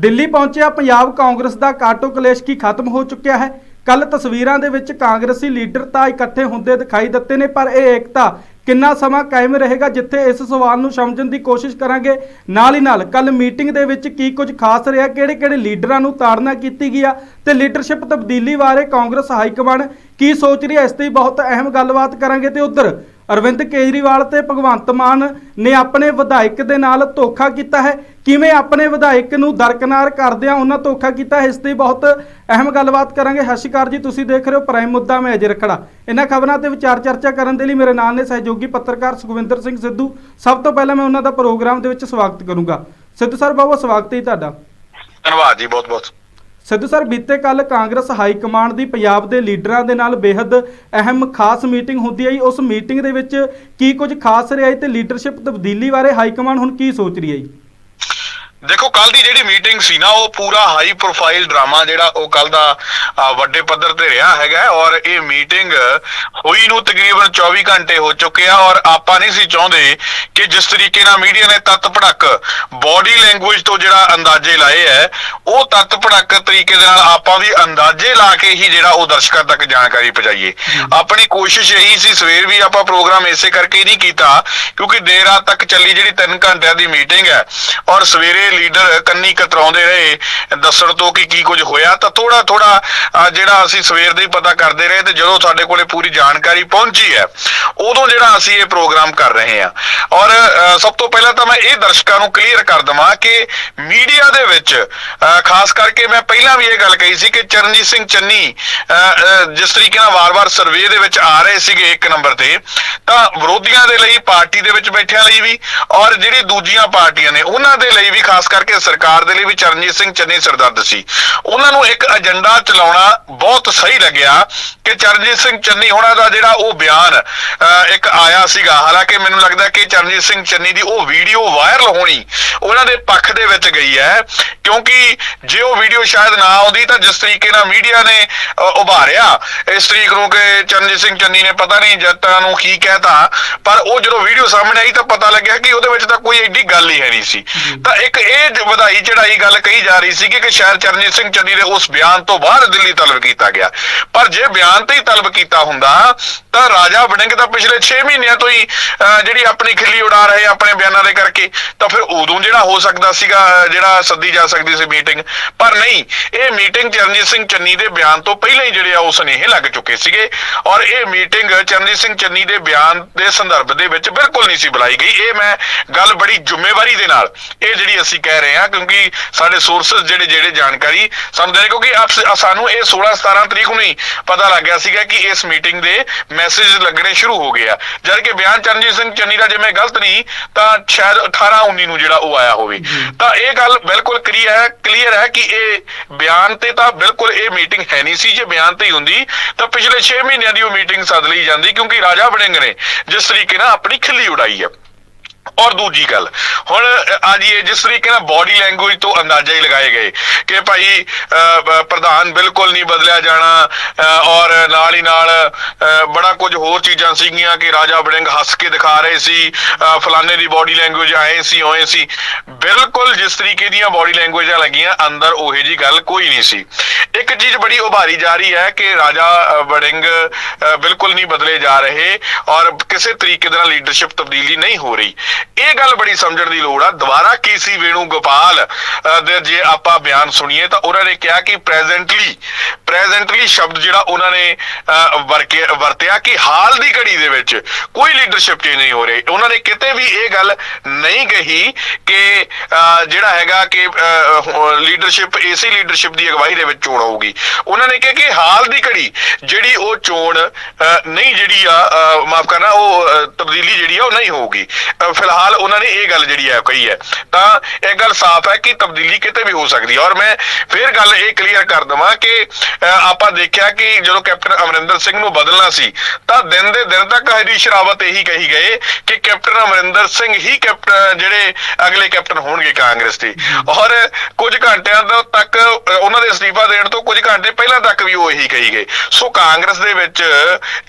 ਦਿੱਲੀ ਪਹੁੰਚਿਆ ਪੰਜਾਬ ਕਾਂਗਰਸ ਦਾ ਕਾਟੋ ਕਲੇਸ਼ ਕੀ ਖਤਮ ਹੋ ਚੁੱਕਿਆ ਹੈ? ਕੱਲ ਤਸਵੀਰਾਂ ਦੇ ਵਿੱਚ ਕਾਂਗਰਸੀ ਲੀਡਰ ਤਾਂ ਇਕੱਠੇ ਹੁੰਦੇ ਦਿਖਾਈ ਦਿੱਤੇ ਨੇ, ਪਰ ਇਹ ਏਕਤਾ ਕਿੰਨਾ ਸਮਾਂ ਕਾਇਮ ਰਹੇਗਾ ਜਿੱਥੇ ਇਸ ਸਵਾਲ ਨੂੰ ਸਮਝਣ ਦੀ ਕੋਸ਼ਿਸ਼ ਕਰਾਂਗੇ? ਨਾਲ ਹੀ ਨਾਲ ਕੱਲ ਮੀਟਿੰਗ ਦੇ ਵਿੱਚ ਕੀ ਕੁਝ ਖਾਸ ਰਿਹਾ? ਕਿਹੜੇ-ਕਿਹੜੇ ਲੀਡਰਾਂ ਨੂੰ ਤਾੜਨਾ ਕੀਤੀ ਗਿਆ? ਤੇ ਲੀਡਰਸ਼ਿਪ ਤਬਦੀਲੀ ਬਾਰੇ ਕਾਂਗਰਸ ਹਾਈ ਕਮਾਂਡ ਕੀ ਸੋਚ ਰਹੀ ਹੈ? ਇਸ ਤੇ ਬਹੁਤ ਅਹਿਮ ਗੱਲਬਾਤ ਕਰਾਂਗੇ। ਤੇ ਉਧਰ ਅਰਵਿੰਦ ਕੇਜਰੀਵਾਲ ਤੇ ਭਗਵੰਤ ਮਾਨ ਨੇ ਆਪਣੇ ਵਿਧਾਇਕ ਦੇ ਨਾਲ ਧੋਖਾ ਕੀਤਾ ਹੈ। ਕਿਵੇਂ ਆਪਣੇ ਵਿਧਾਇਕ ਨੂੰ ਦਰਕਨਾਰ ਕਰਦਿਆਂ ਉਹਨਾਂ ਧੋਖਾ ਕੀਤਾ, ਇਸ ਤੇ ਬਹੁਤ ਅਹਿਮ ਗੱਲਬਾਤ ਕਰਾਂਗੇ। ਸਤਿ ਸ਼੍ਰੀ ਅਕਾਲ ਜੀ, ਤੁਸੀਂ ਦੇਖ ਰਹੇ ਹੋ ਪ੍ਰਾਈਮ ਮੁੱਦਾ, ਮੈਂ ਅਜੇ ਰਖੜਾ। ਇਹਨਾਂ ਖਬਰਾਂ ਤੇ ਵਿਚਾਰ ਚਰਚਾ ਕਰਨ ਦੇ ਲਈ ਮੇਰੇ ਨਾਲ ਨੇ ਸਹਿਯੋਗੀ ਪੱਤਰਕਾਰ ਸੁਖਵਿੰਦਰ ਸਿੰਘ ਸਿੱਧੂ। ਸਭ ਤੋਂ ਪਹਿਲਾਂ ਮੈਂ ਉਹਨਾਂ ਦਾ ਪ੍ਰੋਗਰਾਮ ਦੇ ਵਿੱਚ ਸਵਾਗਤ ਕਰੂੰਗਾ। ਸਿੱਧੂ ਸਰ, ਬਹੁਤ ਸਵਾਗਤ ਹੈ ਜੀ ਤੁਹਾਡਾ। ਧੰਨਵਾਦ ਜੀ ਬਹੁਤ ਬਹੁਤ ਸਿੱਧੂ ਸਰ, ਬੀਤੇ ਕੱਲ ਕਾਂਗਰਸ ਹਾਈ ਕਮਾਂਡ ਦੀ ਪੰਜਾਬ ਦੇ ਲੀਡਰਾਂ ਦੇ ਨਾਲ ਬੇहद ਅਹਿਮ ਖਾਸ ਮੀਟਿੰਗ ਹੁੰਦੀ ਹੈ ਜੀ ਉਸ ਮੀਟਿੰਗ ਦੇ ਵਿੱਚ ਕੀ ਕੁਝ ਖਾਸ ਰਿਹਾ ਜੀ ਤੇ ਲੀਡਰਸ਼ਿਪ ਤਬਦੀਲੀ ਬਾਰੇ ਹਾਈ ਕਮਾਂਡ ਹੁਣ ਕੀ ਸੋਚ ਰਹੀ ਹੈ ਜੀ ਦੇਖੋ ਕੱਲ ਦੀ ਜਿਹੜੀ ਮੀਟਿੰਗ ਸੀ ਨਾ ਉਹ ਪੂਰਾ ਹਾਈ ਪ੍ਰੋਫਾਈਲ ਡਰਾਮਾ ਜਿਹੜਾ ਉਹ ਕੱਲ ਦਾ ਵੱਡੇ ਪੱਧਰ ਤੇ ਰਿਹਾ ਹੈਗਾ ਔਰ ਇਹ ਮੀਟਿੰਗ ਹੋਈ ਨੂੰ ਤਕਰੀਬਨ 24 ਘੰਟੇ ਹੋ ਚੁੱਕੇ ਆ ਔਰ ਆਪਾਂ ਨਹੀਂ ਸੀ ਚਾਹੁੰਦੇ ਕਿ ਜਿਸ ਤਰੀਕੇ ਨਾਲ ਮੀਡੀਆ ਨੇ ਤੱਤ ਭੜਕ ਬਾਡੀ ਲੈਂਗੁਏਜ ਤੋਂ ਜਿਹੜਾ ਅੰਦਾਜ਼ੇ ਲਾਏ ਹੈ ਉਹ ਤੱਤ ਭੜਕ ਤਰੀਕੇ ਦੇ ਨਾਲ ਆਪਾਂ ਵੀ ਅੰਦਾਜ਼ੇ ਲਾ ਕੇ ਹੀ ਜਿਹੜਾ ਉਹ ਦਰਸ਼ਕਾਂ ਤੱਕ ਜਾਣਕਾਰੀ ਪਹੁੰਚਾਈਏ। ਆਪਣੀ ਕੋਸ਼ਿਸ਼ ਇਹੀ ਸੀ ਸਵੇਰ ਵੀ ਆਪਾਂ ਪ੍ਰੋਗਰਾਮ ਇਸੇ ਕਰਕੇ ਨਹੀਂ ਕੀਤਾ ਕਿਉਂਕਿ ਦੇਰ ਰਾਤ ਤੱਕ ਚੱਲੀ ਜਿਹੜੀ 3 ਘੰਟਿਆਂ ਦੀ ਮੀਟਿੰਗ ਹੈ ਔਰ ਸਵੇਰੇ ਲੀਡਰ ਕੰਨੀ ਕਤਰਾਉਂਦੇ ਰਹੇ ਦੱਸਣ ਤੋਂ ਕਿ ਕੀ ਕੁਝ ਹੋਇਆ ਤਾਂ ਥੋੜਾ ਥੋੜਾ ਜਿਹੜਾ ਅਸੀਂ ਸਵੇਰ ਦੇ ਹੀ ਪਤਾ ਕਰਦੇ ਰਹੇ ਤੇ ਜਦੋਂ ਸਾਡੇ ਕੋਲੇ ਪੂਰੀ ਜਾਣਕਾਰੀ ਪਹੁੰਚੀ ਹੈ ਉਦੋਂ ਜਿਹੜਾ ਅਸੀਂ ਇਹ ਪ੍ਰੋਗਰਾਮ ਕਰ ਰਹੇ ਹਾਂ। ਔਰ ਸਭ ਤੋਂ ਪਹਿਲਾਂ ਤਾਂ ਮੈਂ ਇਹ ਦਰਸ਼ਕਾਂ ਨੂੰ ਕਲੀਅਰ ਕਰ ਦਵਾਂ ਕਿ ਮੀਡੀਆ ਦੇ ਵਿੱਚ ਅ, ਖਾਸ ਕਰਕੇ ਮੈਂ ਪਹਿਲਾਂ ਵੀ ਇਹ ਗੱਲ ਕਹੀ ਸੀ ਕਿ ਚਰਨਜੀਤ ਸਿੰਘ ਚੰਨੀ ਅ, ਜਿਸ ਤਰੀਕੇ ਨਾਲ ਵਾਰ-ਵਾਰ ਸਰਵੇ ਦੇ ਵਿੱਚ ਆ ਰਹੇ ਸੀਗੇ ਇੱਕ ਨੰਬਰ ਤੇ ਤਾਂ ਵਿਰੋਧੀਆਂ ਦੇ ਲਈ ਪਾਰਟੀ ਦੇ ਵਿੱਚ ਬੈਠਿਆਂ ਲਈ ਵੀ ਔਰ ਜਿਹੜੀ ਦੂਜੀਆਂ ਪਾਰਟੀਆਂ ਨੇ ਉਹਨਾਂ ਦੇ ਲਈ ਵੀ ਖਾਸ ਕਰਕੇ ਸਰਕਾਰ ਦੇ ਲਈ ਵੀ ਚਰਨਜੀਤ ਸਿੰਘ ਚੰਨੀ ਸਰਦਰਦ ਸੀ। ਉਹਨਾਂ ਨੂੰ ਇੱਕ ਏਜੰਡਾ ਚਲਾਉਣਾ ਬਹੁਤ ਸਹੀ ਲੱਗਿਆ ਕਿ ਚਰਨਜੀਤ ਸਿੰਘ ਚੰਨੀ ਹੋਣਾ ਦਾ ਜਿਹੜਾ ਉਹ ਬਿਆਨ ਅ, ਇੱਕ ਆਇਆ ਸੀਗਾ। ਹਾਲਾਂਕਿ ਮੈਨੂੰ ਲੱਗਦਾ ਕਿ ਚਰਨਜੀਤ ਸਿੰਘ ਚੰਨੀ ਦੀ ਉਹ ਵੀਡੀਓ ਵਾਇਰਲ ਹੋਣੀ ਉਹਨਾਂ ਦੇ ਪੱਖ ਦੇ ਵਿੱਚ ਗਈ ਹੈ ਕਿਉਂਕਿ ਜੇ ਉਹ ਵੀਡੀਓ ਸ਼ਾਇਦ ਨਾ ਆਉਂਦੀ ਤਾਂ ਜਿਸ ਤਰੀਕੇ ਨਾਲ ਮੀਡੀਆ ਨੇ ਉਭਾਰਿਆ। ਇਸ ਤਰੀਕ ਨੂੰ ਕਿ ਚਰਨਜੀਤ ਸਿੰਘ ਚੰਨੀ ਨੇ ਪਤਾ ਨਹੀਂ ਜੱਟਾਂ ਨੂੰ ਕੀ ਕਹਿਤਾ ਪਰ ਉਹ ਜਦੋਂ ਵੀਡੀਓ ਸਾਹਮਣੇ ਆਈ ਤਾਂ ਪਤਾ ਲੱਗਿਆ ਕਿ ਉਹਦੇ ਵਿੱਚ ਤਾਂ ਕੋਈ ਐਡੀ ਗੱਲ ਹੀ ਹੈ ਨਹੀਂ ਸੀ। ਤਾਂ ਇੱਕ ਇਹ ਜ- ਵਧਾਈ ਚੜਾਈ ਗੱਲ ਕਹੀ ਜਾ ਰਹੀ ਸੀ ਕਿ ਸ਼ਾਇਦ ਚਰਨਜੀਤ ਸਿੰਘ ਚੰਨੀ ਦੇ ਉਸ ਬਿਆਨ ਤੋਂ ਬਾਅਦ ਦਿੱਲੀ ਤਲਬ ਕੀਤਾ ਗਿਆ। ਪਰ ਜੇ ਬਿਆਨ ਤੇ ਹੀ ਤਲਬ ਕੀਤਾ ਹੁੰਦਾ ਤਾਂ ਰਾਜਾ ਵੜਿੰਗ ਤਾਂ ਪਿਛਲੇ 6 ਮਹੀਨਿਆਂ ਤੋਂ ਹੀ ਅਹ, ਜਿਹੜੀ ਆਪਣੀ ਖਿੱਲੀ ਉਡਾ ਰਹੇ ਆਪਣੇ ਬਿਆਨਾਂ ਦੇ ਕਰਕੇ ਤਾਂ ਫਿਰ ਉਦੋਂ ਜਿਹੜਾ ਹੋ ਸਕਦਾ ਸੀਗਾ ਜਿਹੜਾ ਸੱਦੀ ਜਾ ਸਕਦੀ ਸੀ ਮੀਟਿੰਗ। ਪਰ ਨਹੀਂ ਇਹ ਮੀਟਿੰਗ ਚਰਨਜੀਤ ਸਿੰਘ ਚੰਨੀ ਦੇ ਬਿਆਨ ਤੋਂ ਪਹਿਲਾਂ ਹੀ ਜਿਹੜੇ ਆ ਉਹ ਸੁਨੇਹੇ ਲੱਗ ਚੁੱਕੇ ਸੀਗੇ। ਔਰ ਇਹ ਮੀਟਿੰਗ ਚਰਨਜੀਤ ਸਿੰਘ ਚੰਨੀ ਦੇ ਬਿਆਨ ਦੇ ਸੰਦਰਭ ਦੇ ਵਿੱਚ ਬਿਲਕੁਲ ਨਹੀਂ ਸੀ ਬੁਲਾਈ ਗਈ। ਇਹ ਮੈਂ ਗੱਲ ਬੜੀ ਜ਼ਿੰਮੇਵਾਰੀ ਦੇ ਨਾਲ ਇਹ ਜਿਹੜੀ ਅਸੀਂ ਕਹਿ ਰਹੇ ਹਾਂ ਕਿਉਂਕਿ ਸਾਡੇ ਸੋਰਸਸ ਜਿਹੜੇ ਜਿਹੜੇ ਜਾਣਕਾਰੀ ਸਾਨੂੰ ਦੇ ਕਿਉਂਕਿ ਸਾਨੂੰ ਇਹ 16 17 ਤਰੀਕ ਨੂੰ ਹੀ ਪਤਾ ਲੱਗ ਗਿਆ ਸੀਗਾ ਕਿ ਇਸ ਮੀਟਿੰਗ ਦੇ ਮੈਸੇਜ ਲੱਗਣੇ ਸ਼ੁਰੂ ਹੋ ਗਏ ਆ। ਜਦ ਕਿ ਬਿਆਨ ਚਰਨਜੀਤ ਸਿੰਘ ਚੰਨੀ ਦਾ ਜੇ ਮੈਂ ਗਲਤ ਨਹੀਂ ਤਾਂ ਸ਼ਾਇਦ 18 19 ਨੂੰ ਜਿਹੜਾ ਉਹ ਆਇਆ ਹੋਵੇ। ਤਾਂ ਇਹ ਗੱਲ ਬਿਲਕੁਲ ਕਲੀਅਰ ਹੈ ਕਲੀਅਰ ਹੈ ਕਿ ਇਹ ਬਿਆਨ ਤੇ ਤਾਂ ਬਿਲਕੁਲ ਇਹ ਮੀਟਿੰਗ ਹੈ ਨਹੀਂ ਸੀ ਜੇ ਬਿਆਨ ਤੇ ਹੀ ਹੁੰਦੀ ਤਾਂ ਪਿਛਲੇ 6 ਮਹੀਨਿਆਂ ਦੀ ਉਹ ਮੀਟਿੰਗ ਸੱਦ ਲਈ ਜਾਂਦੀ ਕਿਉਂਕਿ ਰਾਜਾ ਵੜਿੰਗ ਨੇ ਜਿਸ ਤਰੀਕੇ ਨਾਲ ਆਪਣੀ ਖਿੱਲੀ ਉਡਾਈ ਹੈ। ਔਰ ਦੂਜੀ ਗੱਲ ਹੁਣ ਆ ਜੀ ਜਿਸ ਤਰੀਕੇ ਨਾਲ ਬਾਡੀ ਲੈਂਗੁਏਜ ਤੋਂ ਅੰਦਾਜ਼ੇ ਹੀ ਲਗਾਏ ਗਏ ਕਿ ਭਾਈ ਪ੍ਰਧਾਨ ਬਿਲਕੁਲ ਨਹੀਂ ਬਦਲਿਆ ਜਾਣਾ ਅ, ਔਰ ਨਾਲ ਹੀ ਨਾਲ ਬੜਾ ਕੁਝ ਹੋਰ ਚੀਜ਼ਾਂ ਸੀਗੀਆਂ ਕਿ ਰਾਜਾ ਵੜਿੰਗ ਹੱਸ ਕੇ ਦਿਖਾ ਰਹੇ ਸੀ ਅ, ਫਲਾਣੇ ਦੀ ਬਾਡੀ ਲੈਂਗੁਏਜ ਆਏ ਸੀ ਓਏ ਸੀ। ਬਿਲਕੁਲ ਜਿਸ ਤਰੀਕੇ ਦੀਆਂ ਬਾਡੀ ਲੈਂਗੁਏਜਾਂ ਲੱਗੀਆਂ ਅੰਦਰ ਉਹੇ ਜੀ ਗੱਲ ਕੋਈ ਨਹੀਂ ਸੀ। ਇੱਕ ਚੀਜ਼ ਬੜੀ ਉਭਾਰੀ ਜਾ ਰਹੀ ਹੈ ਕਿ ਰਾਜਾ ਅ, ਵੜਿੰਗ ਅ, ਬਿਲਕੁਲ ਨਹੀਂ ਬਦਲੇ ਜਾ ਰਹੇ ਔਰ ਕਿਸੇ ਤਰੀਕੇ ਦੇ ਨਾਲ ਲੀਡਰਸ਼ਿਪ ਤਬਦੀਲੀ ਨਹੀਂ ਹੋ ਰਹੀ। ਇਹ ਗੱਲ ਬੜੀ ਸਮਝਣ ਦੀ ਲੋੜ ਆ। ਦੁਬਾਰਾ ਕੇਸੀ ਵੇਣੂ ਗੋਪਾਲ ਦੇ ਜੇ ਆਪਾਂ ਬਿਆਨ ਸੁਣੀਏ ਤਾਂ ਉਹਨਾਂ ਨੇ ਕਿਹਾ ਕਿ ਪ੍ਰੈਜ਼ੈਂਟਲੀ ਪ੍ਰੈਜ਼ੈਂਟਲੀ ਸ਼ਬਦ ਜਿਹੜਾ ਉਹਨਾਂ ਨੇ ਵਰਤਿਆ ਕਿ ਹਾਲ ਦੀ ਘੜੀ ਦੇ ਵਿੱਚ ਕੋਈ ਲੀਡਰਸ਼ਿਪ ਚੇਂਜ ਨਹੀਂ ਹੋ ਰਹੀ। ਉਹਨਾਂ ਨੇ ਕਿਤੇ ਵੀ ਇਹ ਗੱਲ ਨਹੀਂ ਕਹੀ ਕਿ ਅ, ਜਿਹੜਾ ਹੈਗਾ ਕਿ ਲੀਡਰਸ਼ਿਪ ਇਸੇ ਲੀਡਰਸ਼ਿਪ ਦੀ ਅਗਵਾਈ ਦੇ ਵਿੱਚ ਚੋਣ ਹੋਊਗੀ। ਉਹਨਾਂ ਨੇ ਕਿਹਾ ਕਿ ਹਾਲ ਦੀ ਘੜੀ ਜਿਹੜੀ ਉਹ ਚੋਣ ਅ, ਨਹੀਂ ਜਿਹੜੀ ਆ ਮਾਫ ਕਰਨਾ ਉਹ ਤਬਦੀਲੀ ਜਿਹੜੀ ਆ ਉਹ ਨਹੀਂ ਹੋਊਗੀ। ਫਿਲਹਾਲ ਫਿਲਹਾਲ ਉਹਨਾਂ ਨੇ ਇਹ ਗੱਲ ਜਿਹੜੀ ਹੈ ਕਹੀ ਹੈ। ਤਾਂ ਇਹ ਗੱਲ ਸਾਫ਼ ਹੈ ਕਿ ਤਬਦੀਲੀ ਕਿਤੇ ਵੀ ਹੋ ਸਕਦੀ ਹੈ। ਔਰ ਮੈਂ ਫਿਰ ਗੱਲ ਇਹ ਕਲੀਅਰ ਕਰ ਦਵਾਂ ਕਿ ਆਪਾਂ ਦੇਖਿਆ ਕਿ ਜਦੋਂ ਕੈਪਟਨ ਅਮਰਿੰਦਰ ਸਿੰਘ ਨੂੰ ਬਦਲਣਾ ਸੀ, ਤਾਂ ਦਿਨ ਦੇ ਦਿਨ ਤੱਕ ਹਰੀਸ਼ ਰਾਵਤ ਇਹੀ ਕਹੀ ਗਏ ਕਿ ਕੈਪਟਨ ਅਮਰਿੰਦਰ ਸਿੰਘ ਹੀ ਕੈਪਟਨ ਜਿਹੜੇ ਅਗਲੇ ਕੈਪਟਨ ਹੋਣਗੇ ਕਾਂਗਰਸ ਦੇ। ਔਰ ਕੁਝ ਘੰਟਿਆਂ ਤੱਕ ਉਹਨਾਂ ਦੇ ਅਸਤੀਫਾ ਦੇਣ ਤੋਂ ਕੁਝ ਘੰਟੇ ਪਹਿਲਾਂ ਤੱਕ ਵੀ ਉਹ ਇਹੀ ਕਹੀ ਗਏ। ਸੋ ਕਾਂਗਰਸ ਦੇ ਵਿੱਚ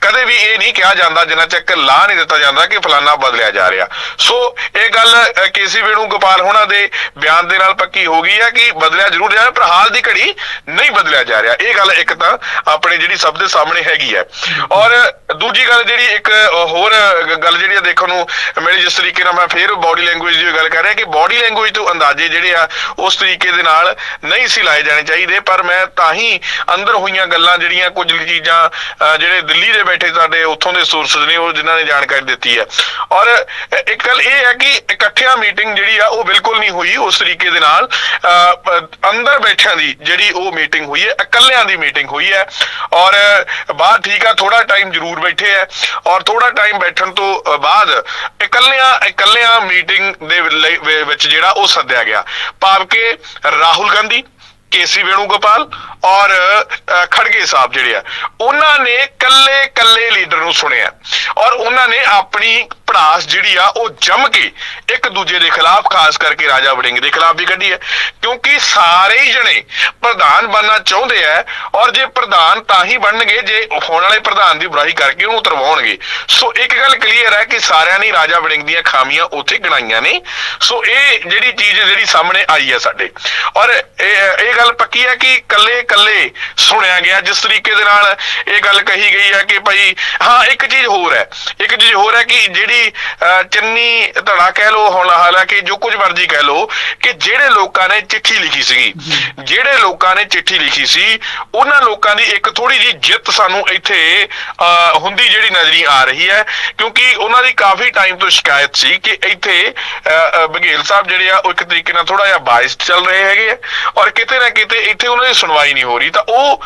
ਕਦੇ ਵੀ ਇਹ ਨਹੀਂ ਕਿਹਾ ਜਾਂਦਾ, ਜਿੰਨਾ ਚੱਕ ਲਾ ਨਹੀਂ ਦਿੱਤਾ ਜਾਂਦਾ ਕਿ ਫਲਾਨਾ ਬਦਲਿਆ ਜਾ ਰਿਹਾ। ਸੋ ਇਹ ਗੱਲ ਅ, ਕੇਸੀ ਵੇਣੂ ਗੋਪਾਲ ਹੋਣਾ ਦੇ ਬਿਆਨ ਦੇ ਨਾਲ ਪੱਕੀ ਹੋ ਗਈ ਹੈ ਕਿ ਬਦਲਿਆ ਜ਼ਰੂਰ ਜਾ ਰਿਹਾ ਪਰ ਹਾਲ ਦੀ ਘੜੀ ਨਹੀਂ ਬਦਲਿਆ ਜਾ ਰਿਹਾ। ਇਹ ਗੱਲ ਇੱਕ ਤਾਂ ਆਪਣੇ ਜਿਹੜੀ ਸਭ ਦੇ ਸਾਹਮਣੇ ਹੈਗੀ ਹੈ। ਔਰ ਦੂਜੀ ਗੱਲ ਜਿਹੜੀ ਇੱਕ ਹੋਰ ਗੱਲ ਜਿਹੜੀ ਆ ਦੇਖਣ ਨੂੰ ਮੇਰੀ ਜਿਸ ਤਰੀਕੇ ਨਾਲ ਮੈਂ ਫੇਰ ਬਾਡੀ ਲੈਂਗੁਏਜ ਦੀ ਗੱਲ ਕਰ ਰਿਹਾ ਕਿ ਬਾਡੀ ਲੈਂਗੁਏਜ ਤੋਂ ਅੰਦਾਜ਼ੇ ਜਿਹੜੇ ਆ ਉਸ ਤਰੀਕੇ ਦੇ ਨਾਲ ਨਹੀਂ ਸੀ ਲਾਏ ਜਾਣੇ ਚਾਹੀਦੇ ਪਰ ਮੈਂ ਤਾਂ ਹੀ ਅੰਦਰ ਹੋਈਆਂ ਗੱਲਾਂ ਜਿਹੜੀਆਂ ਕੁਝ ਚੀਜ਼ਾਂ ਅ, ਜਿਹੜੇ ਦਿੱਲੀ ਦੇ ਬੈਠੇ ਸਾਡੇ ਉੱਥੋਂ ਦੇ ਸੋਰਸਸ ਨੇ ਉਹ ਜਿਨ੍ਹਾਂ ਨੇ ਜਾਣਕਾਰੀ ਦਿੱਤੀ ਹੈ। ਔਰ ਇੱਕ ਗੱਲ ਇਹ ਹੈ ਕਿ ਇਕੱਠਿਆਂ ਮੀਟਿੰਗ ਜਿਹੜੀ ਆ ਉਹ ਬਿਲਕੁਲ ਨਹੀਂ ਹੋਈ ਉਸ ਤਰੀਕੇ ਦੇ ਨਾਲ। ਅੰਦਰ ਬੈਠਿਆਂ ਦੀ ਜਿਹੜੀ ਉਹ ਮੀਟਿੰਗ ਹੋਈ ਹੈ, ਇਕੱਲਿਆਂ ਦੀ ਮੀਟਿੰਗ ਹੋਈ ਹੈ। ਔਰ ਬਾਹਰ ਠੀਕ ਆ ਥੋੜਾ ਟਾਈਮ ਜ਼ਰੂਰ ਬੈਠੇ ਹੈ। ਔਰ ਥੋੜਾ ਟਾਈਮ ਬੈਠਣ ਤੋਂ ਬਾਅਦ ਇਕੱਲਿਆਂ ਇਕੱਲਿਆਂ ਮੀਟਿੰਗ ਦੇ ਲਈ- ਵਿੱਚ ਜਿਹੜਾ ਉਹ ਸੱਦਿਆ ਗਿਆ। ਭਾਵ ਕਿ ਰਾਹੁਲ ਗਾਂਧੀ ਕੇਸੀ ਵੇਣੂਗੋਪਾਲ ਔਰ ਖੜਗੇ ਸਾਹਿਬ ਜਿਹੜੇ ਆ, ਉਹਨਾਂ ਨੇ ਕੱਲੇ ਕੱਲੇ ਲੀਡਰ ਨੂੰ ਸੁਣਿਆ ਔਰ ਉਹਨਾਂ ਨੇ ਆਪਣੀ ਭੜਾਸ ਜਿਹੜੀ ਆ, ਉਹ ਜੰਮ ਕੇ ਇੱਕ ਦੂਜੇ ਦੇ ਖਿਲਾਫ, ਖਾਸ ਕਰਕੇ ਰਾਜਾ ਵੜਿੰਗ ਦੇ ਖਿਲਾਫ ਵੀ ਕੱਢੀ ਹੈ। ਕਿਉਂਕਿ ਸਾਰੇ ਹੀ ਜਣੇ ਪ੍ਰਧਾਨ ਬਣਨਾ ਚਾਹੁੰਦੇ ਆ ਔਰ ਜੇ ਪ੍ਰਧਾਨ ਤਾਂ ਹੀ ਬਣਨਗੇ, ਜੇ ਹੋਣ ਵਾਲੇ ਪ੍ਰਧਾਨ ਦੀ ਬੁਰਾਈ ਕਰਕੇ ਉਹਨੂੰ ਉਤਰਵਾਉਣਗੇ। ਸੋ ਇੱਕ ਗੱਲ ਕਲੀਅਰ ਹੈ ਕਿ ਸਾਰਿਆਂ ਨੇ ਰਾਜਾ ਵੜਿੰਗ ਦੀਆਂ ਖਾਮੀਆਂ ਉੱਥੇ ਗਿਣਾਈਆਂ ਨੇ। ਸੋ ਇਹ ਜਿਹੜੀ ਚੀਜ਼ ਜਿਹੜੀ ਸਾਹਮਣੇ ਆਈ ਹੈ ਸਾਡੇ। ਔਰ, ਇਹ ਇਹ ਗੱਲ ਪੱਕੀ ਹੈ ਕਿ ਕੱਲੇ ਕੱਲੇ ਸੁਣਿਆ ਗਿਆ। ਜਿਸ ਤਰੀਕੇ ਦੇ ਨਾਲ ਇਹ ਗੱਲ ਕਹੀ ਗਈ ਹੈ ਕਿ ਭਾਈ ਹਾਂ ਇੱਕ ਚੀਜ਼ ਹੋਰ ਹੈ। ਇੱਕ ਚੀਜ਼ ਹੋਰ ਹੈ ਕਿ ਜਿਹੜੀ ਅਹ, ਚੰਨੀ ਧੜਾ ਕਹਿ ਲੋ ਹੁਣ ਹਾਲਾਂਕਿ ਜੋ ਕੁਝ ਮਰਜ਼ੀ ਕਹਿ ਲੋ ਕਿ ਜਿਹੜੇ ਲੋਕਾਂ ਨੇ ਚਿੱਠੀ ਲਿਖੀ ਸੀਗੀ ਜਿਹੜੇ ਲੋਕਾਂ ਨੇ ਚਿੱਠੀ ਲਿਖੀ ਸੀ ਉਹਨਾਂ ਲੋਕਾਂ ਦੀ ਇੱਕ ਥੋੜੀ ਜੀ ਜਿੱਤ ਸਾਨੂੰ ਇੱਥੇ ਅਹ, ਹੁੰਦੀ ਜਿਹੜੀ ਨਜ਼ਰੀ ਆ ਰਹੀ ਹੈ ਕਿਉਂਕਿ ਉਹਨਾਂ ਦੀ ਕਾਫੀ ਟਾਈਮ ਤੋਂ ਸ਼ਿਕਾਇਤ ਸੀ ਕਿ ਇੱਥੇ ਅਹ, ਬਘੇਲ ਸਾਹਿਬ ਜਿਹੜੇ ਆ ਉਹ ਇੱਕ ਤਰੀਕੇ ਨਾਲ ਥੋੜਾ ਜਿਹਾ ਬਾਇਸਡ ਚੱਲ ਰਹੇ ਹੈਗੇ ਆ ਔਰ ਕਿਤੇ ਨਾ ਕਿਤੇ ਇੱਥੇ ਉਹਨਾਂ ਦੀ ਸੁਣਵਾਈ ਨਹੀਂ ਹੋ ਰਹੀ ਤਾਂ ਉਹ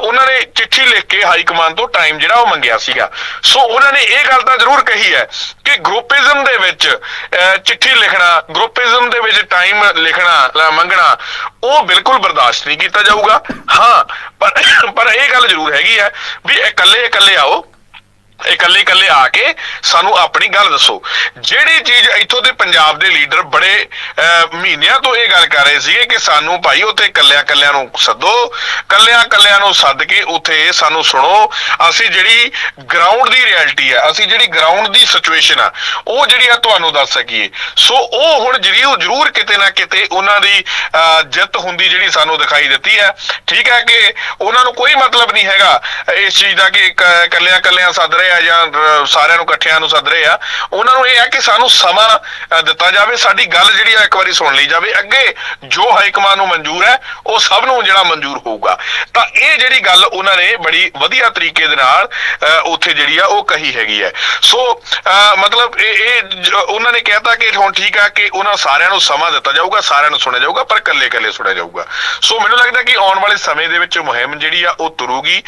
ਉਹਨਾਂ ਨੇ ਚਿੱਠੀ ਲਿਖ ਕੇ ਹਾਈ ਕਮਾਂਡ ਤੋਂ ਟਾਈਮ ਜਿਹੜਾ ਉਹ ਮੰਗਿਆ ਸੀਗਾ। ਸੋ ਉਹਨਾਂ ਨੇ ਇਹ ਗੱਲ ਤਾਂ ਜ਼ਰੂਰ ਕਹੀ ਹੈ ਕਿ ਗਰੁੱਪਿਜ਼ਮ ਦੇ ਵਿੱਚ ਅਹ, ਚਿੱਠੀ ਲਿਖਣਾ ਗਰੁੱਪਿਜ਼ਮ ਦੇ ਵਿੱਚ ਟਾਈਮ ਲਿਖਣਾ ਮੰਗਣਾ ਉਹ ਬਿਲਕੁਲ ਬਰਦਾਸ਼ਤ ਨਹੀਂ ਕੀਤਾ ਜਾਊਗਾ। ਹਾਂ ਪਰ ਪਰ ਇਹ ਗੱਲ ਜ਼ਰੂਰ ਹੈਗੀ ਹੈ ਵੀ ਇਕੱਲੇ ਇਕੱਲੇ ਆਓ। ਇਕੱਲੇ ਇਕੱਲੇ ਆ ਕੇ ਸਾਨੂੰ ਆਪਣੀ ਗੱਲ ਦੱਸੋ। ਜਿਹੜੀ ਚੀਜ਼ ਇੱਥੋਂ ਦੇ ਪੰਜਾਬ ਦੇ ਲੀਡਰ ਬੜੇ ਅਹ, ਮਹੀਨਿਆਂ ਤੋਂ ਇਹ ਗੱਲ ਕਰ ਰਹੇ ਸੀਗੇ ਕਿ ਸਾਨੂੰ ਭਾਈ ਉੱਥੇ ਇਕੱਲਿਆਂ ਇਕੱਲਿਆਂ ਨੂੰ ਸੱਦੋ ਇਕੱਲਿਆਂ ਇਕੱਲਿਆਂ ਨੂੰ ਸੱਦ ਕੇ ਉੱਥੇ ਸਾਨੂੰ ਸੁਣੋ। ਅਸੀਂ ਜਿਹੜੀ ਗਰਾਊਂਡ ਦੀ ਰਿਐਲਿਟੀ ਆ ਅਸੀਂ ਜਿਹੜੀ ਗਰਾਊਂਡ ਦੀ ਸਿਚੁਏਸ਼ਨ ਆ ਉਹ ਜਿਹੜੀ ਆ ਤੁਹਾਨੂੰ ਦੱਸ ਸਕੀਏ। ਸੋ ਉਹ ਹੁਣ ਜਰੂਰ ਜ਼ਰੂਰ ਕਿਤੇ ਨਾ ਕਿਤੇ ਉਹਨਾਂ ਦੀ ਅਹ, ਜਿੱਤ ਹੁੰਦੀ ਜਿਹੜੀ ਸਾਨੂੰ ਦਿਖਾਈ ਦਿੱਤੀ ਹੈ ਠੀਕ ਹੈ ਕਿ ਉਹਨਾਂ ਨੂੰ ਕੋਈ ਮਤਲਬ ਨਹੀਂ ਹੈਗਾ ਇਸ ਚੀਜ਼ ਦਾ ਕਿ ਇਕੱਲਿਆਂ ਇਕੱਲਿਆਂ ਸੱਦ ਰਹੇ ਆ ਜਾਂ ਸਾਰਿਆਂ ਨੂੰ ਇਕੱਠਿਆਂ ਨੂੰ ਸੱਦ ਰਹੇ ਆ ਉਹਨਾਂ ਨੂੰ ਇਹ ਹੈ ਕਿ ਸਾਨੂੰ ਸਮਾਂ ਦਿੱਤਾ ਜਾਵੇ ਸਾਡੀ ਗੱਲ ਜਿਹੜੀ ਆ ਇੱਕ ਵਾਰੀ ਸੁਣ ਲਈ ਜਾਵੇ। ਅੱਗੇ ਜੋ ਹਾਈ ਕਮਾਂਡ ਨੂੰ ਮਨਜ਼ੂਰ ਹੈ ਉਹ ਸਭ ਨੂੰ ਜਿਹੜਾ ਮਨਜ਼ੂਰ ਹੋਊਗਾ। ਤਾਂ ਇਹ ਜਿਹੜੀ ਗੱਲ ਉਹਨਾਂ ਨੇ ਬੜੀ ਵਧੀਆ ਤਰੀਕੇ ਦੇ ਨਾਲ ਉੱਥੇ ਜਿਹੜੀ ਆ ਉਹ ਕਹੀ ਹੈਗੀ ਹੈ। ਸੋ ਅਹ, ਮਤਲਬ ਇਹ ਉਹਨਾਂ ਨੇ ਕਹਿਤਾ ਕਿ ਹੁਣ ਠੀਕ ਆ ਕਿ ਉਹਨਾਂ ਸਾਰਿਆਂ ਨੂੰ ਸਮਾਂ ਦਿੱਤਾ ਜਾਊਗਾ ਸਾਰਿਆਂ ਨੂੰ ਸੁਣਿਆ ਜਾਊਗਾ ਪਰ ਇਕੱਲੇ ਇਕੱਲੇ ਸੁਣਿਆ ਜਾਊਗਾ। ਸੋ ਮੈਨੂੰ ਲੱਗਦਾ ਕਿ ਆਉਣ ਵਾਲੇ ਸਮੇਂ ਦੇ ਵਿੱਚ ਮੁਹਿੰਮ ਜਿਹੜੀ ਆ ਉਹ ਤੁਰੂਗੀ।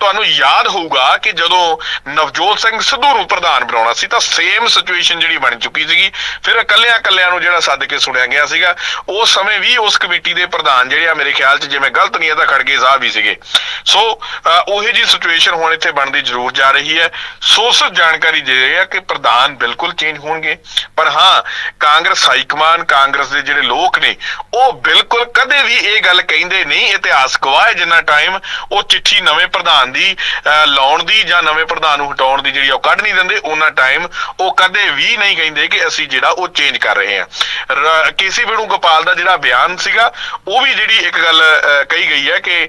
ਤੁਹਾਨੂੰ ਯਾਦ ਹੋਊਗਾ ਕਿ ਜਦੋਂ ਨਵਜੋਤ ਸਿੰਘ ਸਿੱਧੂ ਨੂੰ ਪ੍ਰਧਾਨ ਬਣਾਉਣਾ ਸੀ ਤਾਂ ਸੇਮ ਸਿਚੁਏਸ਼ਨ ਜਿਹੜੀ ਬਣ ਚੁੱਕੀ ਸੀਗੀ। ਫਿਰ ਇਕੱਲਿਆਂ ਇਕੱਲਿਆਂ ਨੂੰ ਜਿਹੜਾ ਸੱਦ ਕੇ ਸੁਣਿਆ ਗਿਆ ਸੀਗਾ। ਉਸ ਸਮੇਂ ਵੀ ਉਸ ਕਮੇਟੀ ਦੇ ਪ੍ਰਧਾਨ ਜਿਹੜੇ ਆ ਮੇਰੇ ਖਿਆਲ 'ਚ ਜਿਵੇਂ ਗਲਤ ਨਹੀਂ ਹੈ ਤਾਂ ਖੜਗੇ ਸਾਹਿਬ ਵੀ ਸੀਗੇ। ਸੋ ਅਹ, ਜੀ ਸਿਚੁਏਸ਼ਨ ਹੁਣ ਇੱਥੇ ਬਣਦੀ ਜ਼ਰੂਰ ਜਾ ਰਹੀ ਹੈ। ਸੋਰਸ ਜਾਣਕਾਰੀ ਦੇ ਰਹੇ ਆ ਕਿ ਪ੍ਰਧਾਨ ਬਿਲਕੁਲ ਚੇਂਜ ਹੋਣਗੇ। ਪਰ ਹਾਂ ਕਾਂਗਰਸ ਹਾਈ ਕਮਾਨ ਕਾਂਗਰਸ ਦੇ ਜਿਹੜੇ ਲੋਕ ਨੇ ਉਹ ਬਿਲਕੁਲ ਕਦੇ ਵੀ ਇਹ ਗੱਲ ਕਹਿੰਦੇ ਨਹੀਂ ਇਤਿਹਾਸ ਗਵਾਹ ਜਿੰਨਾ ਟਾਈਮ ਉਹ ਚਿੱਠੀ ਨਵੇਂ ਪ੍ਰਧਾਨ ਦੀ ਅਹ, ਲਾਉਣ ਦੀ ਜਾਂ ਨਵੇਂ ਪ੍ਰਧਾਨ ਨੂੰ ਹਟਾਉਣ ਦੀ ਜਿਹੜੀ ਉਹ ਕੱਢ ਨਹੀਂ ਦਿੰਦੇ ਉਹਨਾਂ ਟਾਈਮ ਉਹ ਕਦੇ ਵੀ ਨਹੀਂ ਕਹਿੰਦੇ ਕਿ ਅਸੀਂ ਜਿਹੜਾ ਉਹ ਚੇਂਜ ਕਰ ਰਹੇ ਹਾਂ। ਕੇਸੀ ਵੇਣੂ ਗੋਪਾਲ ਦਾ ਜਿਹੜਾ ਬਿਆਨ ਸੀਗਾ ਉਹ ਵੀ ਜਿਹੜੀ ਇੱਕ ਗੱਲ ਕਹੀ ਗਈ ਹੈ ਕਿ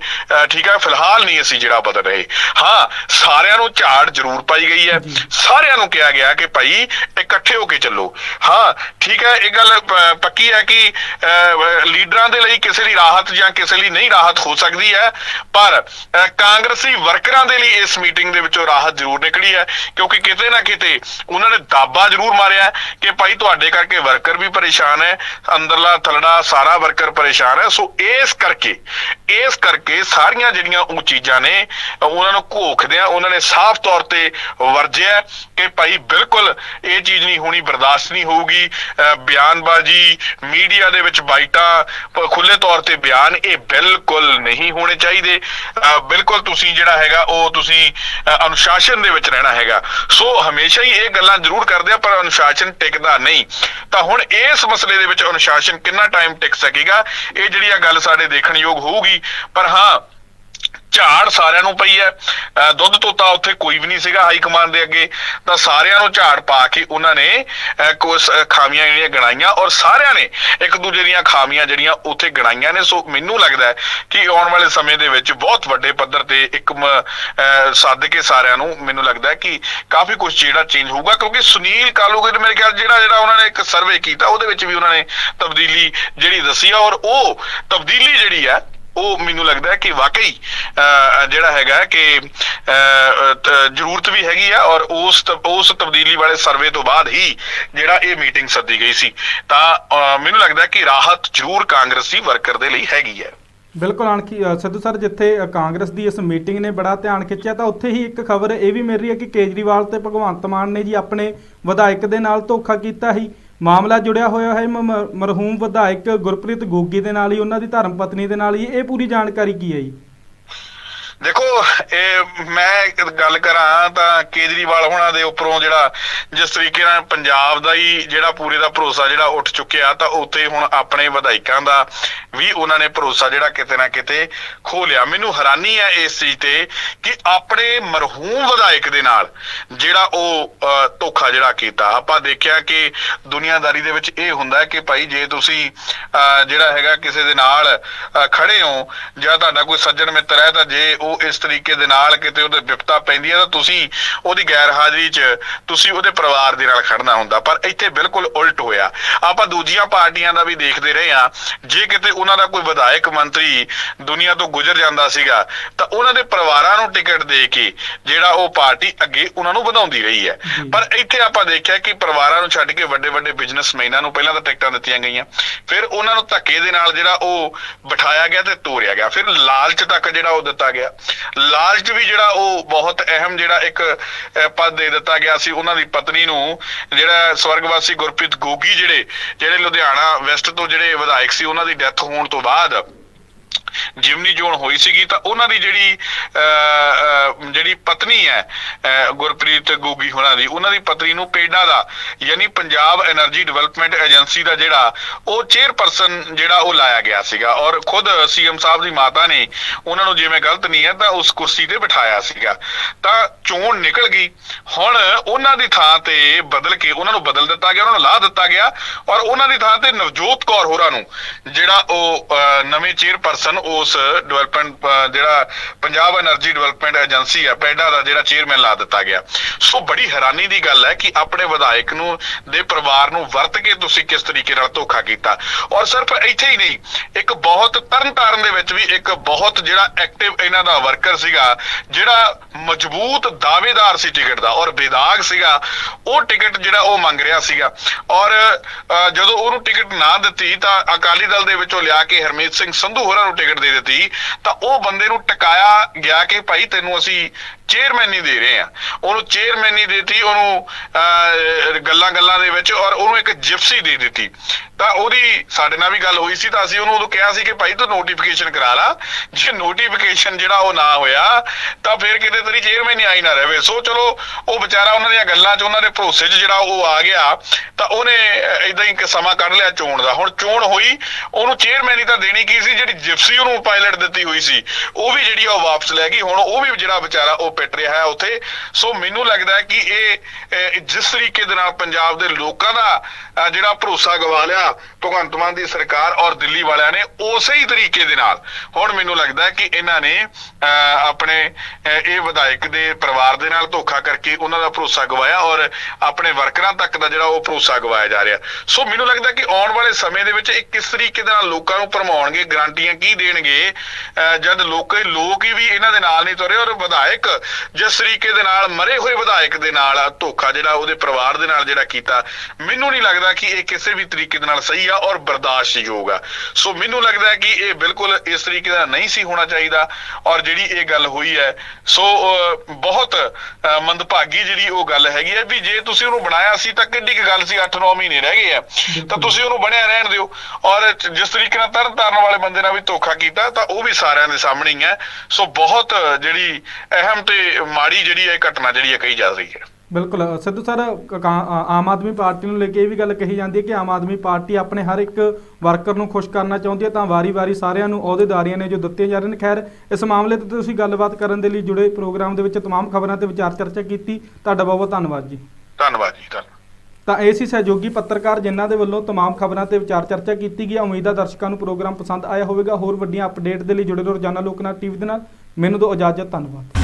ਠੀਕ ਹੈ ਫਿਲਹਾਲ ਨਹੀਂ ਅਸੀਂ ਜਿਹੜਾ ਬਦਲ ਰਹੇ। ਹਾਂ ਸਾਰਿਆਂ ਨੂੰ ਝਾੜ ਜ਼ਰੂਰ ਪਾਈ ਗਈ ਹੈ। ਸਾਰਿਆਂ ਨੂੰ ਕਿਹਾ ਗਿਆ ਕਿ ਭਾਈ ਇਕੱਠੇ ਹੋ ਕੇ ਚੱਲੋ। ਹਾਂ ਠੀਕ ਹੈ ਇਹ ਗੱਲ ਪੱਕੀ ਹੈ ਕਿ ਲੀਡਰਾਂ ਦੇ ਲਈ ਕਿਸੇ ਲਈ ਰਾਹਤ ਜਾਂ ਕਿਸੇ ਲਈ ਨਹੀਂ ਰਾਹਤ ਹੋ ਸਕਦੀ ਹੈ ਪਰ ਕਾਂਗਰਸੀ ਵਰਕਰਾਂ ਦੇ ਲਈ ਇਸ ਮੀਟਿੰਗ ਦੇ ਵਿੱਚੋਂ ਰਾਹਤ ਜ਼ਰੂਰ ਨਿਕਲੀ ਹੈ, ਕਿਉਂਕਿ ਕਿਤੇ ਨਾ ਕਿਤੇ ਉਹਨਾਂ ਨੇ ਦਾਬਾ ਜ਼ਰੂਰ ਮਾਰਿਆ ਕਿ ਭਾਈ ਤੁਹਾਡੇ ਕਰਕੇ ਵਰਕਰ ਵੀ ਪਰੇਸ਼ਾਨ ਹੈ, ਅੰਦਰਲਾ ਥਲੜਾ ਸਾਰਾ ਵਰਕਰ ਪਰੇਸ਼ਾਨ ਹੈ। ਸੋ ਇਸ ਕਰਕੇ ਇਸ ਕਰਕੇ ਸਾਰੀਆਂ ਜਿਹੜੀਆਂ ਉਹ ਚੀਜ਼ਾਂ ਨੇ, ਉਹਨਾਂ ਨੂੰ ਘੋਖਦਿਆਂ ਉਹਨਾਂ ਨੇ ਸਾਫ਼ ਤੌਰ ਤੇ ਵਰਜਿਆ ਕਿ ਭਾਈ ਬਿਲਕੁਲ ਇਹ ਚੀਜ਼ ਨਹੀਂ ਹੋਣੀ, ਬਰਦਾਸ਼ਤ ਨਹੀਂ ਹੋਊਗੀ। ਅਹ ਬਿਆਨਬਾਜ਼ੀ, ਮੀਡੀਆ ਦੇ ਵਿੱਚ ਬਾਈਟਾਂ ਖੁੱਲੇ ਤੌਰ ਤੇ ਬਿਆਨ ਇਹ ਬਿਲਕੁਲ ਨਹੀਂ ਹੋਣੇ ਚਾਹੀਦੇ। ਅਹ ਬਿਲਕੁਲ ਤੁਸੀਂ ਜਿਹੜਾ ਹੈਗਾ ਉਹ ਤੁਸੀਂ ਅਨੁਸ਼ਾਸਨ ਦੇ ਵਿੱਚ ਰਹਿਣਾ ਹੈਗਾ। ਸੋ ਹਮੇਸ਼ਾ ਹੀ ਇਹ ਗੱਲਾਂ ਜ਼ਰੂਰ ਕਰਦੇ ਆ, ਪਰ ਅਨੁਸ਼ਾਸਨ ਟਿਕਦਾ ਨਹੀਂ। ਤਾਂ ਹੁਣ ਇਸ ਮਸਲੇ ਦੇ ਵਿੱਚ ਅਨੁਸ਼ਾਸਨ ਕਿੰਨਾ ਟਾਈਮ ਟਿਕ ਸਕੇਗਾ? ਇਹ ਜਿਹੜੀ ਆ ਗੱਲ ਸਾਡੇ ਦੇਖਣ ਯੋਗ ਹੋਊਗੀ। ਪਰ ਹਾਂ ਝਾੜ ਸਾਰਿਆਂ ਨੂੰ ਪਈ ਹੈ। ਅਹ ਦੁੱਧ ਤੋਤਾ ਉੱਥੇ ਕੋਈ ਵੀ ਨਹੀਂ ਸੀਗਾ ਹਾਈ ਕਮਾਂਡ ਦੇ ਅੱਗੇ। ਤਾਂ ਸਾਰਿਆਂ ਨੂੰ ਝਾੜ ਪਾ ਕੇ ਉਹਨਾਂ ਨੇ ਅਹ, ਕੁਛ ਖਾਮੀਆਂ ਜਿਹੜੀਆਂ ਗਣਾਈਆਂ ਔਰ ਸਾਰਿਆਂ ਨੇ ਇੱਕ ਦੂਜੇ ਦੀਆਂ ਖਾਮੀਆਂ ਜਿਹੜੀਆਂ ਉੱਥੇ ਗਣਾਈਆਂ ਨੇ। ਸੋ ਮੈਨੂੰ ਲੱਗਦਾ ਹੈ ਕਿ ਆਉਣ ਵਾਲੇ ਸਮੇਂ ਦੇ ਵਿੱਚ ਬਹੁਤ ਵੱਡੇ ਪੱਧਰ ਤੇ ਇੱਕ ਅਹ, ਸੱਦ ਕੇ ਸਾਰਿਆਂ ਨੂੰ ਮੈਨੂੰ ਲੱਗਦਾ ਹੈ ਕਿ ਕਾਫੀ ਕੁਝ ਜਿਹੜਾ ਚੇਂਜ ਹੋਊਗਾ। ਕਿਉਂਕਿ ਸੁਨੀਲ ਕਾਲੂਗਰ ਮੇਰੇ ਖਿਆਲ ਜਿਹੜਾ ਜਿਹੜਾ ਉਹਨਾਂ ਨੇ ਇੱਕ ਸਰਵੇ ਕੀਤਾ ਉਹਦੇ ਵਿੱਚ ਵੀ ਉਹਨਾਂ ਨੇ ਤਬਦੀਲੀ ਜਿਹੜੀ ਦੱਸੀ ਆ ਔਰ ਉਹ ਤਬਦੀਲੀ ਜਿਹੜੀ ਹੈ ਉਹ ਮੈਨੂੰ ਲੱਗਦਾ ਕਿ ਵਾਕਈ ਜਿਹੜਾ ਹੈਗਾ ਕਿ ਜ਼ਰੂਰਤ ਵੀ ਹੈਗੀ ਆ ਔਰ ਉਸ ਉਸ ਤਬਦੀਲੀ ਵਾਲੇ ਸਰਵੇ ਤੋਂ ਬਾਅਦ ਹੀ ਜਿਹੜਾ ਇਹ ਮੀਟਿੰਗ ਸੱਦੀ ਗਈ ਸੀ। ਤਾਂ ਮੈਨੂੰ ਲੱਗਦਾ ਕਿ ਰਾਹਤ ਜ਼ਰੂਰ ਕਾਂਗਰਸੀ ਵਰਕਰ ਦੇ ਲਈ ਹੈਗੀ ਹੈ। ਬਿਲਕੁਲ ਅਣਖੀ ਸਿੱਧੂ ਸਰ, ਜਿੱਥੇ ਕਾਂਗਰਸ ਦੀ ਇਸ ਮੀਟਿੰਗ ਨੇ ਬੜਾ ਧਿਆਨ ਖਿੱਚਿਆ, ਤਾਂ ਉੱਥੇ ਹੀ ਇੱਕ ਖਬਰ ਇਹ ਵੀ ਮਿਲ ਰਹੀ ਹੈ ਕਿ ਕੇਜਰੀਵਾਲ ਤੇ ਭਗਵੰਤ ਮਾਨ ਨੇ ਜੀ ਆਪਣੇ ਵਿਧਾਇਕ ਦੇ ਨਾਲ ਧੋਖਾ ਕੀਤਾ ਸੀ। ਮਾਮਲਾ ਜੁੜਿਆ ਹੋਇਆ ਹੈ। ਮ- ਮ- ਮਰਹੂਮ ਵਿਧਾਇਕ ਗੁਰਪ੍ਰੀਤ ਗੋਗੀ ਦੇ ਨਾਲ ਹੀ, ਉਹਨਾਂ ਦੀ ਧਰਮ ਪਤਨੀ ਦੇ ਨਾਲ ਹੀ। ਇਹ ਪੂਰੀ ਜਾਣਕਾਰੀ ਕੀ ਹੈ ਜੀ? ਦੇਖੋ ਇਹ ਮੈਂ ਗੱਲ ਕਰਾਂ ਤਾਂ ਕੇਜਰੀਵਾਲ ਹੋਣਾ ਦੇ ਉੱਪਰੋਂ ਜਿਹੜਾ ਜਿਸ ਤਰੀਕੇ ਨਾਲ ਪੰਜਾਬ ਦਾ ਹੀ ਜਿਹੜਾ ਪੂਰੇ ਦਾ ਭਰੋਸਾ ਜਿਹੜਾ ਉੱਠ ਚੁੱਕਿਆ ਤਾਂ ਉੱਥੇ ਹੁਣ ਆਪਣੇ ਵਿਧਾਇਕਾਂ ਦਾ ਵੀ ਉਹਨਾਂ ਨੇ ਭਰੋਸਾ ਜਿਹੜਾ ਕਿਤੇ ਨਾ ਕਿਤੇ ਖੋ ਲਿਆ। ਮੈਨੂੰ ਹੈਰਾਨੀ ਹੈ ਇਸ ਚੀਜ਼ ਤੇ ਕਿ ਆਪਣੇ ਮਰਹੂਮ ਵਿਧਾਇਕ ਦੇ ਨਾਲ ਜਿਹੜਾ ਉਹ ਅਹ, ਧੋਖਾ ਜਿਹੜਾ ਕੀਤਾ। ਆਪਾਂ ਦੇਖਿਆ ਕਿ ਦੁਨੀਆਦਾਰੀ ਦੇ ਵਿੱਚ ਇਹ ਹੁੰਦਾ ਹੈ ਕਿ ਭਾਈ ਜੇ ਤੁਸੀਂ ਅਹ, ਜਿਹੜਾ ਹੈਗਾ ਕਿਸੇ ਦੇ ਨਾਲ ਖੜੇ ਹੋ ਜਾਂ ਤੁਹਾਡਾ ਕੋਈ ਸੱਜਣ ਮਿੱਤਰ ਹੈ ਤਾਂ ਜੇ ਉਹ ਇਸ ਤਰੀਕੇ ਦੇ ਨਾਲ ਕਿਤੇ ਉਹਦੇ ਵਿਪਤਾ ਪੈਂਦੀ ਹੈ ਤਾਂ ਤੁਸੀਂ ਉਹਦੀ ਗੈਰ ਹਾਜ਼ਰੀ 'ਚ ਤੁਸੀਂ ਉਹਦੇ ਪਰਿਵਾਰ ਦੇ ਨਾਲ ਖੜਨਾ ਹੁੰਦਾ ਪਰ ਇੱਥੇ ਬਿਲਕੁਲ ਉਲਟ ਹੋਇਆ। ਆਪਾਂ ਦੂਜੀਆਂ ਪਾਰਟੀਆਂ ਦਾ ਵੀ ਦੇਖਦੇ ਰਹੇ ਆ ਜੇ ਕਿਤੇ ਉਹਨਾਂ ਦਾ ਕੋਈ ਵਿਧਾਇਕ ਮੰਤਰੀ ਦੁਨੀਆ ਤੋਂ ਗੁਜ਼ਰ ਜਾਂਦਾ ਸੀਗਾ ਤਾਂ ਉਹਨਾਂ ਦੇ ਪਰਿਵਾਰਾਂ ਨੂੰ ਟਿਕਟ ਦੇ ਕੇ ਜਿਹੜਾ ਉਹ ਪਾਰਟੀ ਅੱਗੇ ਉਹਨਾਂ ਨੂੰ ਵਧਾਉਂਦੀ ਰਹੀ ਹੈ। ਪਰ ਇੱਥੇ ਆਪਾਂ ਦੇਖਿਆ ਕਿ ਪਰਿਵਾਰਾਂ ਨੂੰ ਛੱਡ ਕੇ ਵੱਡੇ ਵੱਡੇ ਬਿਜ਼ਨਸਮੈਨਾਂ ਨੂੰ ਪਹਿਲਾਂ ਤਾਂ ਟਿਕਟਾਂ ਦਿੱਤੀਆਂ ਗਈਆਂ। ਫਿਰ ਉਹਨਾਂ ਨੂੰ ਧੱਕੇ ਦੇ ਨਾਲ ਜਿਹੜਾ ਉਹ ਬਿਠਾਇਆ ਗਿਆ ਤੇ ਤੋਰਿਆ ਗਿਆ। ਫਿਰ ਲਾਲਚ ਤੱਕ ਜਿਹੜਾ ਉਹ ਦਿੱਤਾ ਗਿਆ। ਲਾਲਚ ਵੀ ਜਿਹੜਾ ਉਹ ਬਹੁਤ ਅਹਿਮ ਜਿਹੜਾ ਇੱਕ ਪਦ ਦੇ ਦਿੱਤਾ ਗਿਆ ਸੀ ਉਹਨਾਂ ਦੀ ਪਤਨੀ ਨੂੰ, ਜਿਹੜਾ ਸਵਰਗਵਾਸੀ ਗੁਰਪ੍ਰੀਤ ਗੋਗੀ ਜਿਹੜੇ ਜਿਹੜੇ ਲੁਧਿਆਣਾ ਵੈਸਟ ਤੋਂ ਜਿਹੜੇ ਵਿਧਾਇਕ ਸੀ, ਉਹਨਾਂ ਦੀ ਡੈਥ ਹੋਣ ਤੋਂ ਬਾਅਦ ਜਿਮਨੀ ਚੋਣ ਹੋਈ ਸੀਗੀ, ਤਾਂ ਉਹਨਾਂ ਦੀ ਜਿਹੜੀ ਜਿਹੜੀ ਪਤਨੀ ਹੈ ਗੁਰਪ੍ਰੀਤ ਗੋਗੀ ਹੋਣਾ ਦੀ, ਉਹਨਾਂ ਦੀ ਪਤਨੀ ਨੂੰ ਪੇਡਾ ਦਾ, ਯਾਨੀ ਪੰਜਾਬ એનર્ਜੀ ਡਿਵੈਲਪਮੈਂਟ ਏਜੰਸੀ ਦਾ ਜਿਹੜਾ, ਉਹ ਚੇਅਰਪਰਸਨ ਜਿਹੜਾ ਉਹ ਲਾਇਆ ਗਿਆ ਸੀਗਾ। ਔਰ ਖੁਦ ਸੀਐਮ ਸਾਹਿਬ ਦੀ ਮਾਤਾ ਨੇ ਉਹਨਾਂ ਨੂੰ ਜਿਵੇਂ ਗਲਤ ਨਹੀਂ ਹੈ ਤਾਂ ਉਸ ਕੁਰਸੀ ਤੇ ਬਿਠਾਇਆ ਸੀਗਾ। ਤਾਂ ਚੋਣ ਨਿਕਲ ਗਈ। ਹੁਣ ਉਹਨਾਂ ਦੀ ਥਾਂ ਤੇ ਬਦਲ ਕੇ ਉਹਨਾਂ ਨੂੰ ਬਦਲ ਦਿੱਤਾ ਗਿਆ, ਉਹਨਾਂ ਨੂੰ ਲਾ ਦਿੱਤਾ ਗਿਆ। ਔਰ ਉਹਨਾਂ ਦੀ ਥਾਂ ਤੇ ਨਵਜੋਤ ਕੌਰ ਹੋਰਾਂ ਨੂੰ, ਜਿਹੜਾ ਉਹ ਨਵੇਂ ਚੇਅਰਪਰਸਨ ਉਸ ਡਿਵੈਲਪਮੈਂਟ ਜਿਹੜਾ ਪੰਜਾਬ એનર્ਜੀ ਡਿਵੈਲਪਮੈਂਟ ਏਜੰਸੀ ਹੈ, ਪੈਡਾ ਦਾ ਜਿਹੜਾ ਚੇਅਰਮੈਨ ਲਾ ਦਿੱਤਾ ਗਿਆ। ਸੋ ਬੜੀ ਹੈਰਾਨੀ ਦੀ ਗੱਲ ਹੈ ਕਿ ਆਪਣੇ ਵਿਧਾਇਕ ਨੂੰ, ਦੇ ਪਰਿਵਾਰ ਨੂੰ ਵਰਤ ਕੇ ਤੁਸੀਂ ਕਿਸ ਤਰੀਕੇ ਨਾਲ ਧੋਖਾ ਕੀਤਾ। ਔਰ ਸਿਰਫ ਇੱਥੇ ਹੀ ਨਹੀਂ, ਇੱਕ ਬਹੁਤ ਤਰਨ ਤਾਰਨ ਦੇ ਵਿੱਚ ਵੀ ਇੱਕ ਬਹੁਤ ਜਿਹੜਾ ਐਕਟਿਵ ਇਹਨਾਂ ਦਾ ਵਰਕਰ ਸੀਗਾ, ਜਿਹੜਾ ਮਜ਼ਬੂਤ ਦਾਅਵੇਦਾਰ ਸੀ ਟਿਕਟ ਦਾ, ਔਰ ਬੇਦਾਗ ਸੀਗਾ, ਉਹ ਟਿਕਟ ਜਿਹੜਾ ਉਹ ਮੰਗ ਰਿਹਾ ਸੀਗਾ। ਔਰ ਜਦੋਂ ਉਹਨੂੰ ਟਿਕਟ ਨਾ ਦਿੱਤੀ ਤਾਂ ਅਕਾਲੀ ਦਲ ਦੇ ਵਿੱਚੋਂ ਲਿਆ ਕੇ ਹਰਮੀਤ ਸਿੰਘ ਸੰਧੂ ਹੋਰਾਂ ਨੂੰ ਟਿਕਟ ਦੇ ਦਿੱਤੀ, ਤਾਂ ਉਹ ਬੰਦੇ ਨੂੰ ਟਿਕਾਇਆ ਗਿਆ ਕਿ ਭਾਈ ਤੈਨੂੰ ਅਸੀਂ ਚੇਅਰਮੈਨ ਨਹੀਂ ਦੇ ਰਹੇ ਆ ਉਹਨੂੰ ਚੇਅਰਮੈਨ ਨਹੀਂ ਦਿੱਤੀ, ਉਹਨੂੰ ਗੱਲਾਂ ਗੱਲਾਂ ਦੇ ਵਿੱਚ ਔਰ ਉਹਨੂੰ ਇੱਕ ਜਿਪਸੀ ਦੇ ਦਿੱਤੀ। ਤਾਂ ਉਹਦੀ ਸਾਡੇ ਨਾਲ ਵੀ ਗੱਲ ਹੋਈ ਸੀ, ਤਾਂ ਅਸੀਂ ਉਹਨੂੰ ਉਦੋਂ ਕਿਹਾ ਸੀ ਕਿ ਭਾਈ ਤੂੰ ਨੋਟੀਫਿਕੇਸ਼ਨ ਕਰਾ ਲਾ। ਜੇ ਨੋਟੀਫਿਕੇਸ਼ਨ ਜਿਹੜਾ ਉਹ ਨਾ ਹੋਇਆ, ਤਾਂ ਫਿਰ ਕਿਤੇ ਤੇਰੀ ਚੇਅਰਮੈਨ ਹੀ ਆਈ ਨਾ ਰਹੇ। ਸੋ ਚਲੋ, ਉਹ ਵਿਚਾਰਾ ਉਹਨਾਂ ਦੀਆਂ ਗੱਲਾਂ 'ਚ, ਉਹਨਾਂ ਦੇ ਭਰੋਸੇ 'ਚ ਜਿਹੜਾ ਉਹ ਆ ਗਿਆ, ਤਾਂ ਉਹਨੇ ਇਦਾਂ ਹੀ ਸਮਾਂ ਕੱਢ ਲਿਆ ਚੋਣ ਦਾ। ਹੁਣ ਚੋਣ ਹੋਈ, ਉਹਨੂੰ ਚੇਅਰਮੈਨ ਹੀ ਤਾਂ ਦੇਣੀ ਕੀ ਸੀ, ਜਿਹੜੀ ਜਿਪਸੀ ਉਹਨੂੰ ਪਾਇਲਟ ਦਿੱਤੀ ਹੋਈ ਸੀ। ਉਹ ਵੀ ਜਿਹੜੀ ਆ ਉਹ ਵਾਪਸ ਲੈ ਗਈ। ਹੁਣ ਉਹ ਵੀ ਜਿਹੜਾ ਵਿਚਾਰਾ ਉਹ ਪਿੱਟ ਰਿਹਾ ਹੈ ਉੱਥੇ। ਸੋ ਮੈਨੂੰ ਲੱਗਦਾ ਹੈ ਕਿ ਇਹ ਜਿਸ ਤਰੀਕੇ ਦੇ ਨਾਲ ਪੰਜਾਬ ਦੇ ਲੋਕਾਂ ਦਾ ਜਿਹੜਾ ਭਰੋਸਾ ਗਵਾ ਲਿਆ ਭਗਵੰਤ ਮਾਨ ਦੀ ਸਰਕਾਰ ਔਰ ਦਿੱਲੀ ਵਾਲਿਆਂ ਨੇ ਉਸੇ ਹੀ ਤਰੀਕੇ ਦੇ ਨਾਲ। ਹੁਣ ਮੈਨੂੰ ਲੱਗਦਾ ਹੈ ਕਿ ਇਹਨਾਂ ਨੇ ਅਹ, ਆਪਣੇ ਇਹ ਵਿਧਾਇਕ ਦੇ ਪਰਿਵਾਰ ਦੇ ਨਾਲ ਧੋਖਾ ਕਰਕੇ ਉਹਨਾਂ ਦਾ ਭਰੋਸਾ ਗਵਾਇਆ ਔਰ ਆਪਣੇ ਵਰਕਰਾਂ ਤੱਕ ਦਾ ਜਿਹੜਾ ਉਹ ਭਰੋਸਾ ਗਵਾਇਆ ਜਾ ਰਿਹਾ। ਸੋ ਮੈਨੂੰ ਲੱਗਦਾ ਕਿ ਆਉਣ ਵਾਲੇ ਸਮੇਂ ਦੇ ਵਿੱਚ ਇਹ ਕਿਸ ਤਰੀਕੇ ਦੇ ਨਾਲ ਲੋਕਾਂ ਨੂੰ ਭਰਮਾਉਣਗੇ ਗਰੰਟੀਆਂ ਕੀ ਦੇਣਗੇ। ਜਦ ਲੋਕ ਲੋਕ ਹੀ ਵੀ ਇਹਨਾਂ ਦੇ ਨਾਲ ਨਹੀਂ ਤੁਰੇ ਔਰ ਵਿਧਾਇਕ ਜਿਸ ਤਰੀਕੇ ਦੇ ਨਾਲ ਮਰੇ ਹੋਏ ਵਿਧਾਇਕ ਦੇ ਨਾਲ ਧੋਖਾ ਜਿਹੜਾ ਉਹਦੇ ਪਰਿਵਾਰ ਦੇ ਨਾਲ ਜਿਹੜਾ ਕੀਤਾ ਮੈਨੂੰ ਨਹੀਂ ਲੱਗਦਾ ਕਿ ਇਹ ਕਿਸੇ ਵੀ ਤਰੀਕੇ ਦੇ ਨਾਲ ਸਹੀ ਆ ਔਰ ਬਰਦਾਸ਼ਤਯੋਗ ਆ। ਸੋ ਮੈਨੂੰ ਲੱਗਦਾ ਕਿ ਇਹ ਬਿਲਕੁਲ ਇਸ ਤਰੀਕੇ ਦਾ ਨਹੀਂ ਸੀ ਹੋਣਾ ਚਾਹੀਦਾ ਔਰ ਜਿਹੜੀ ਇਹ ਗੱਲ ਹੋਈ ਹੈ ਸੋ ਬਹੁਤ ਮੰਦਭਾਗੀ ਜਿਹੜੀ ਉਹ ਗੱਲ ਹੈਗੀ ਹੈ ਵੀ ਜੇ ਤੁਸੀਂ ਉਹਨੂੰ ਬਣਾਇਆ ਸੀ ਤਾਂ ਕਿੱਡੀ ਕੁ ਗੱਲ ਸੀ 8-9 ਮਹੀਨੇ ਰਹਿ ਗਏ ਆ। ਤਾਂ ਤੁਸੀਂ ਉਹਨੂੰ ਬਣਿਆ ਰਹਿਣ ਦਿਓ ਔਰ ਜਿਸ ਤਰੀਕੇ ਨਾਲ ਤਰਨ ਤਾਰਨ ਵਾਲੇ ਬੰਦੇ ਨਾਲ ਵੀ ਧੋਖਾ ਕੀਤਾ ਤਾਂ ਉਹ ਵੀ ਸਾਰਿਆਂ ਦੇ ਸਾਹਮਣੇ ਹੀ ਹੈ ਸੋ ਬਹੁਤ ਜਿਹੜੀ ਅਹਿਮ ਤੇ ਮਾੜੀ ਜਿਹੜੀ ਇਹ ਘਟਨਾ ਜਿਹੜੀ ਹੈ ਕਹੀ ਜਾ ਰਹੀ ਹੈ ਬਿਲਕੁਲ ਅ, ਸਿੱਧੂ ਸਰ ਕ- ਕਾ- ਆ- ਆਮ ਆਦਮੀ ਪਾਰਟੀ ਨੂੰ ਲੈ ਕੇ ਇਹ ਵੀ ਗੱਲ ਕਹੀ ਜਾਂਦੀ ਹੈ ਕਿ ਆਮ ਆਦਮੀ ਪਾਰਟੀ ਆਪਣੇ ਹਰ ਇੱਕ ਵਰਕਰ ਨੂੰ ਖੁਸ਼ ਕਰਨਾ ਚਾਹੁੰਦੀ ਹੈ ਤਾਂ ਵਾਰੀ-ਵਾਰੀ ਸਾਰਿਆਂ ਨੂੰ ਅਹੁਦੇਦਾਰੀਆਂ ਨੇ ਜੋ ਦਿੱਤੀਆਂ ਜਾ ਰਹੀਆਂ ਨੇ ਖੈਰ ਇਸ ਮਾਮਲੇ ਤੇ ਤੁਸੀਂ ਗੱਲਬਾਤ ਕਰਨ ਦੇ ਲਈ ਜੁੜੇ ਪ੍ਰੋਗਰਾਮ ਦੇ ਵਿੱਚ तमाम ਖਬਰਾਂ ਤੇ ਵਿਚਾਰ ਚਰਚਾ ਕੀਤੀ ਤੁਹਾਡਾ ਬਹੁਤ ਬਹੁਤ ਧੰਨਵਾਦ ਜੀ ਧੰਨਵਾਦ ਜੀ ਧੰਨਵਾਦ ਤਾਂ ਇਹ ਸੀ ਸਹਿਯੋਗੀ ਪੱਤਰਕਾਰ ਜਿਨ੍ਹਾਂ ਦੇ ਵੱਲੋਂ तमाम ਖਬਰਾਂ ਤੇ ਵਿਚਾਰ ਚਰਚਾ ਕੀਤੀ ਗਈ ਉਮੀਦ ਹੈ ਦਰਸ਼ਕਾਂ ਨੂੰ ਪ੍ਰੋਗਰਾਮ ਪਸੰਦ ਆਇਆ ਹੋਵੇਗਾ ਹੋਰ ਵੱਡੀਆਂ ਅਪਡੇਟ ਦੇ ਲਈ ਜੁੜੇ ਰਹੋ ਰੋਜ਼ਾਨਾ ਲੋਕਨਾਥ ਟੀਵੀ ਦੇ ਨਾਲ ਮੈਨੂੰ ਦਿਓ ਇਜਾਜ਼ਤ ਧੰਨਵਾਦ